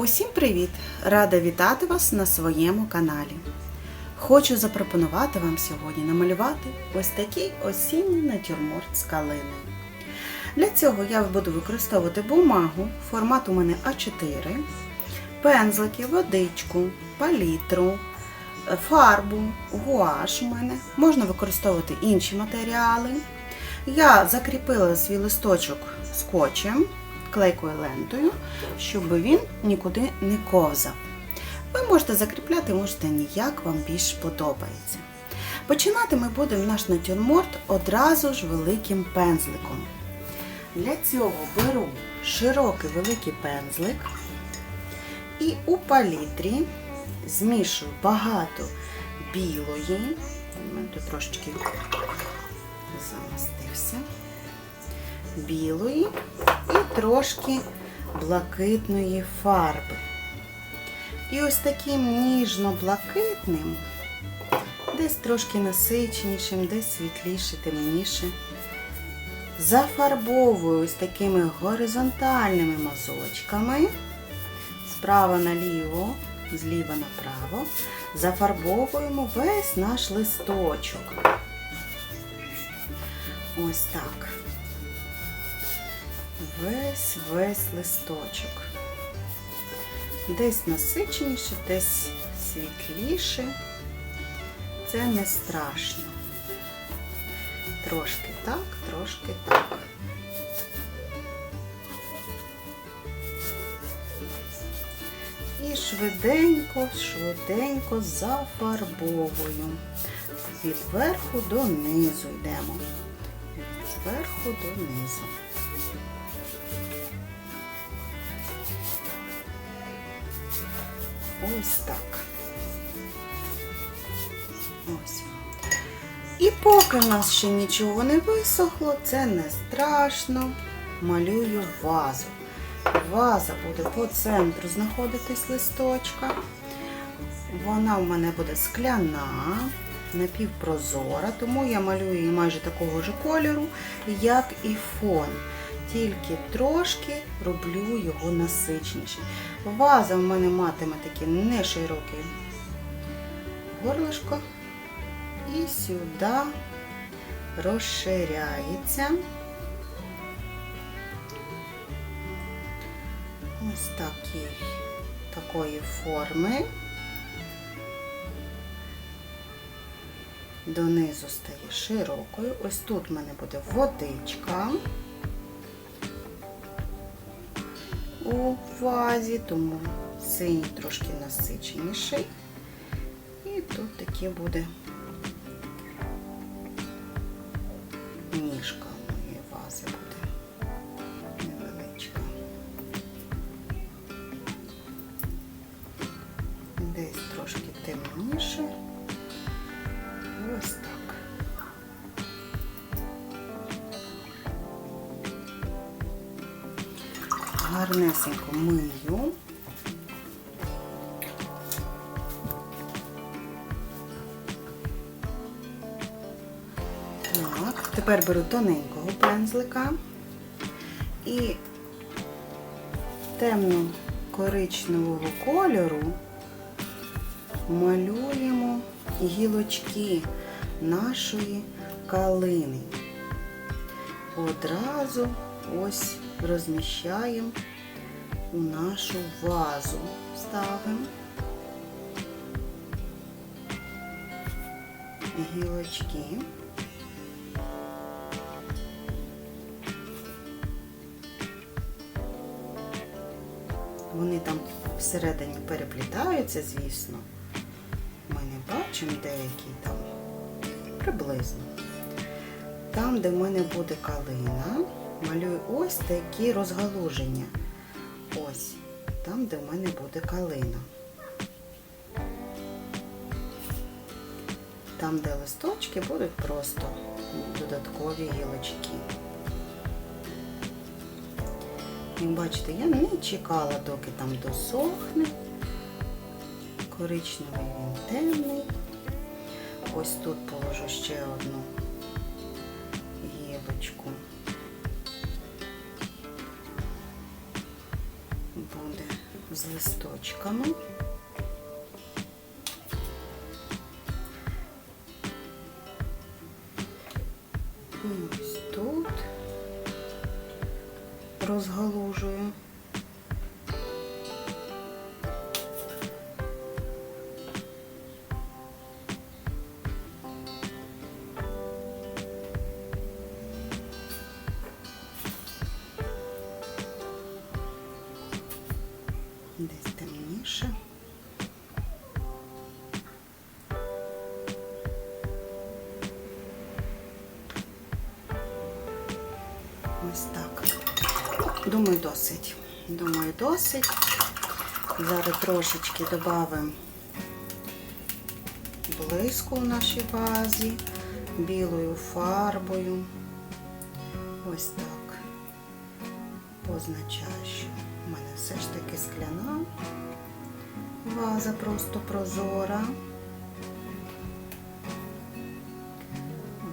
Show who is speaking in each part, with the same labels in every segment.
Speaker 1: Усім привіт! Рада вітати вас на своєму каналі. Хочу запропонувати вам сьогодні намалювати ось такий осінній натюрморт з калини. Для цього я буду використовувати бумагу, формат у мене А4, пензлики, водичку, палітру, е, фарбу, гуаш у мене. Можна використовувати інші матеріали. Я закріпила свій листочок скотчем, клейкою лентою, щоб він нікуди не ковзав. Ви можете закріпляти, можете ніяк, вам більш подобається. Починати ми будемо наш натюрморт одразу ж великим пензликом. Для цього беру широкий великий пензлик і у палітрі змішую багато білої. Тут трошечки замастився. Білої і трошки блакитної фарби. І ось таким ніжно-блакитним, десь трошки насиченішим, десь світліше, темніше. Зафарбовую ось такими горизонтальними мазочками справа наліво, зліва направо. Зафарбовуємо весь наш листочок. Ось так. Весь весь листочок. Десь насиченіше, десь світліше. Це не страшно. Трошки так, трошки так. І швиденько, швиденько зафарбовую. Від верху до низу йдемо. Зверху до низу. Ось так. І поки в нас ще нічого не висохло, це не страшно. Малюю вазу. Ваза буде по центру знаходитись листочка. Вона в мене буде скляна, напівпрозора, тому я малюю її майже такого ж кольору, як і фон. Тільки трошки роблю його насичніше. Ваза в мене матиме таке не широке горлишко. І сюди розширяється. Ось такі, такої форми. Донизу стає широкою. Ось тут в мене буде водичка у вазі, тому синій трошки насиченіший. І тут таке буде ніжка моєї вази буде невеличка. Десь трошки темніше. Ось так. Гарнесенько мию. Так, тепер беру тоненького пензлика і темно-коричневого кольору малюємо гілочки нашої калини. Одразу ось розміщаємо у нашу вазу. Ставимо гілочки. Вони там всередині переплітаються, звісно. Ми не бачимо деякі там приблизно. Там, де в мене буде калина, малюю ось такі розгалуження. Ось, там, де в мене буде калина. Там, де листочки, будуть просто додаткові гілочки. Як бачите, я не чекала, доки там досохне. Коричневий він темний. Ось тут положу ще одну гілочку. З листочками. Думаю, досить. Думаю, досить. Зараз трошечки додамо блиску в нашій вазі, білою фарбою. Ось так. Позначаю, що в мене все ж таки скляна ваза просто прозора.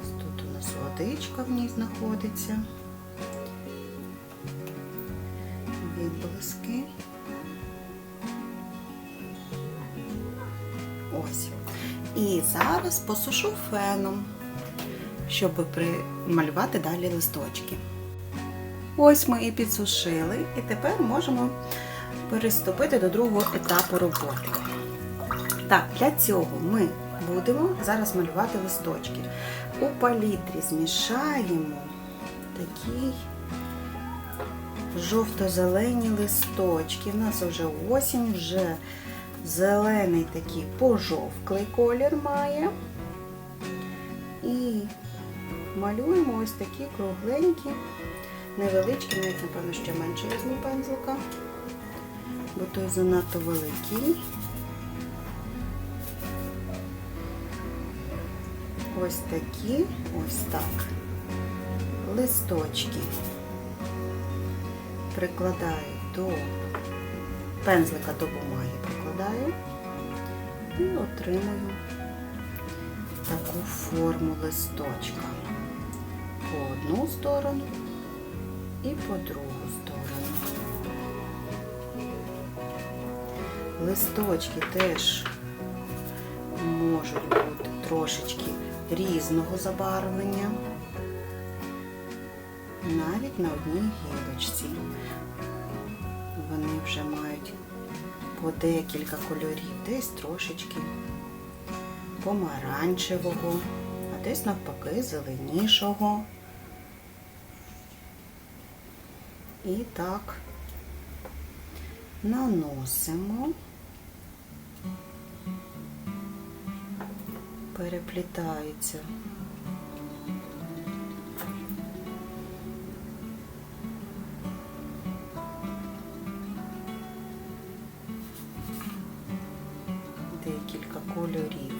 Speaker 1: Ось тут у нас водичка в ній знаходиться. І зараз посушу феном, щоб прималювати далі листочки. Ось ми і підсушили, і тепер можемо переступити до другого етапу роботи. Так, для цього ми будемо зараз малювати листочки. У палітрі змішаємо такий жовто-зелені листочки. У нас вже осінь, вже зелений такий пожовклий колір має. І малюємо ось такі кругленькі, невеличкі, навіть, напевно, ще менше візьму пензлика, бо той занадто великий. Ось такі, ось так, листочки прикладаю до пензлика до бумаги прикладаю і отримую таку форму листочка по одну сторону і по другу сторону. Листочки теж можуть бути трошечки різного забарвлення навіть на одній гілочці. Вони вже мають по декілька кольорів, десь трошечки помаранчевого, а десь навпаки зеленішого. І так наносимо, переплітаються кольорів.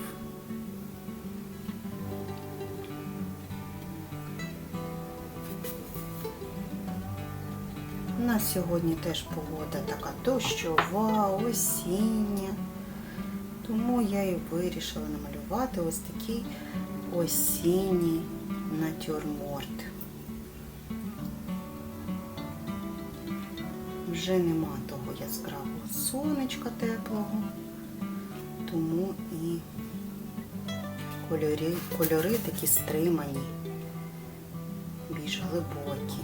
Speaker 1: У нас сьогодні теж погода така дощова, осіння. Тому я і вирішила намалювати ось такий осінній натюрморт. Вже нема того яскравого сонечка теплого тому і кольори, кольори такі стримані, більш глибокі.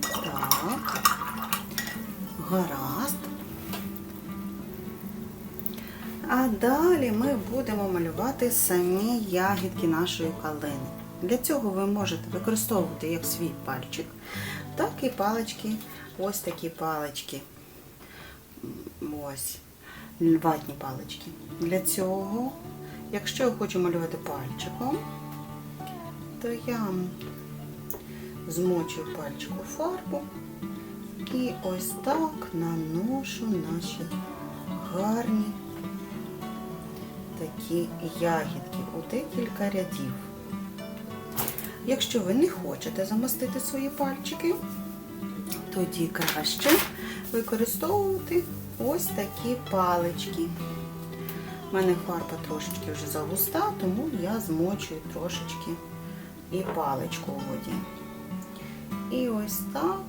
Speaker 1: Так, гаразд. А далі ми будемо малювати самі ягідки нашої калини. Для цього ви можете використовувати як свій пальчик, так і палички, ось такі палички. Ось, ватні палички. Для цього, якщо я хочу малювати пальчиком, то я змочую пальчику фарбу і ось так наношу наші гарні такі ягідки у декілька рядів. Якщо ви не хочете замостити свої пальчики, тоді краще використовувати ось такі палички. У мене фарба трошечки вже загуста, тому я змочую трошечки і паличку у воді. І ось так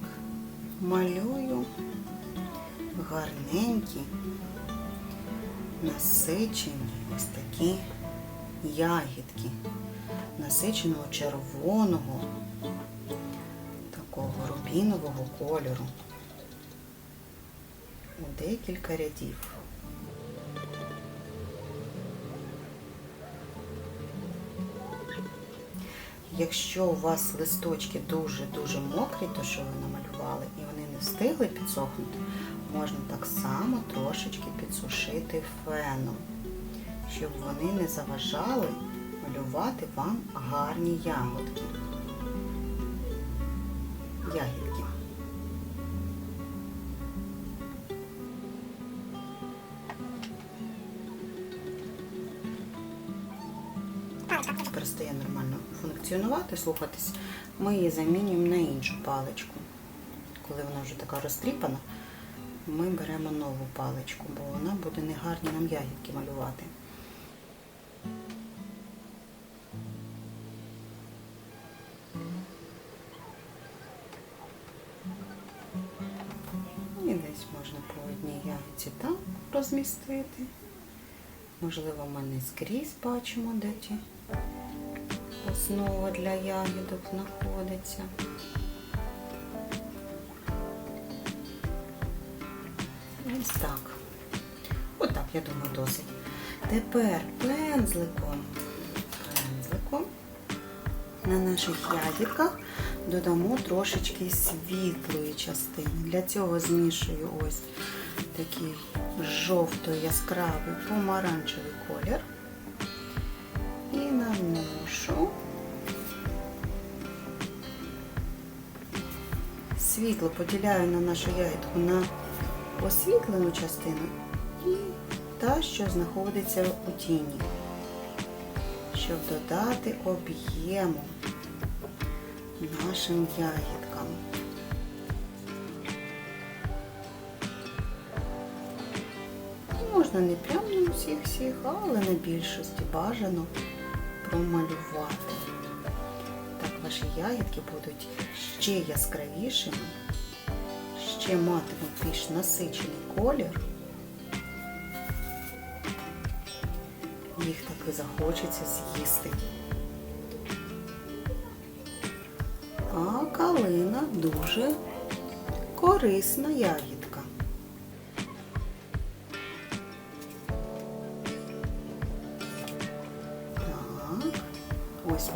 Speaker 1: малюю гарненькі, насичені ось такі ягідки насиченого червоного, такого рубінового кольору у декілька рядів. Якщо у вас листочки дуже-дуже мокрі, то що ви намалювали, і вони не встигли підсохнути, можна так само трошечки підсушити феном, щоб вони не заважали малювати вам гарні ягодки. Ягідки. Перестає нормально функціонувати, слухатись, ми її замінюємо на іншу паличку. Коли вона вже така розтріпана, ми беремо нову паличку, бо вона буде негарні нам ягідки малювати. По одній ягідці там розмістити. Можливо, ми не скрізь бачимо, де ті основа для ягідок знаходиться. Ось так. Отак, я думаю, досить. Тепер пензликом, пензликом на наших ягідках додамо трошечки світлої частини. Для цього змішую ось такий жовто-яскравий помаранчевий колір. І наношу світло поділяю на нашу ягідку на освітлену частину і та, що знаходиться у тіні, щоб додати об'єму нашим ягідкам. Можна не прямо на всіх всіх, але на більшості бажано промалювати. Так ваші ягідки будуть ще яскравішими, ще матимуть більш насичений колір. Їх так і захочеться з'їсти. А калина дуже корисна ягідка. Так, ось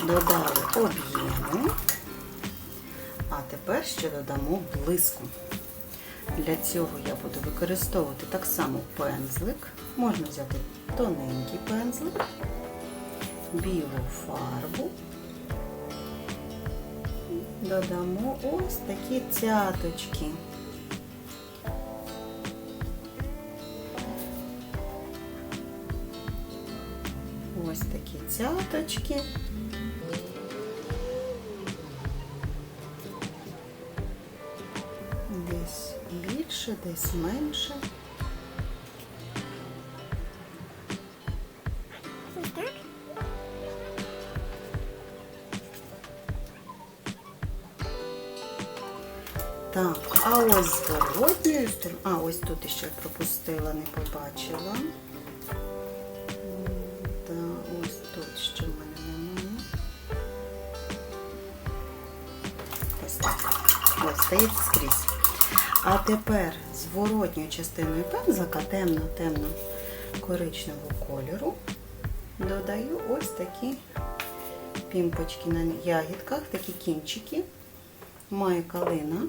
Speaker 1: додали об'єму. А тепер ще додамо блиску. Для цього я буду використовувати так само пензлик. Можна взяти тоненький пензлик, білу фарбу. Додамо ось такі цяточки. Ось такі цяточки. Десь більше, десь менше.
Speaker 2: Так,
Speaker 1: а ось з зворотньої сторони. А, ось тут ще пропустила, не побачила. Ось так. Ось стоїть скрізь. А тепер зворотньою частиною пензлика темно-темно коричневого кольору додаю ось такі пімпочки на ягідках, такі кінчики. Має калина.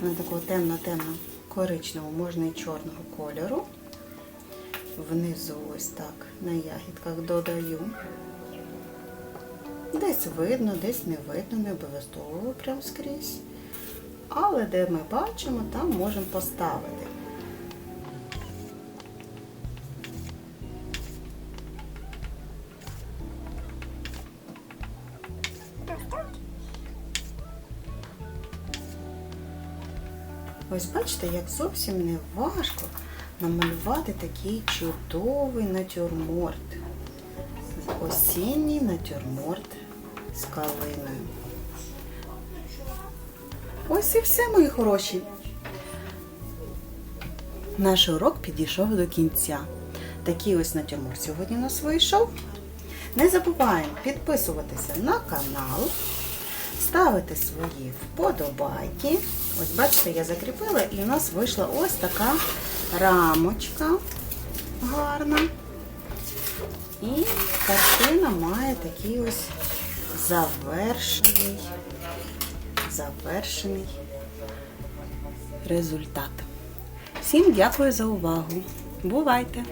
Speaker 1: Вона такого темно-темно коричневого, можна і чорного кольору. Внизу ось так на ягідках додаю. Десь видно, десь не видно, не обов'язково прям скрізь. Але де ми бачимо, там можемо поставити. Ось бачите, як зовсім не важко намалювати такий чудовий натюрморт. Осінній натюрморт з калиною. Ось і все, мої хороші. Наш урок підійшов до кінця. Такий ось натюрморт сьогодні у нас вийшов. Не забуваємо підписуватися на канал, ставити свої вподобайки. Ось бачите, я закріпила і у нас вийшла ось така рамочка гарна. І картина має такий ось завершений, завершений результат. Всім дякую за увагу. Бувайте!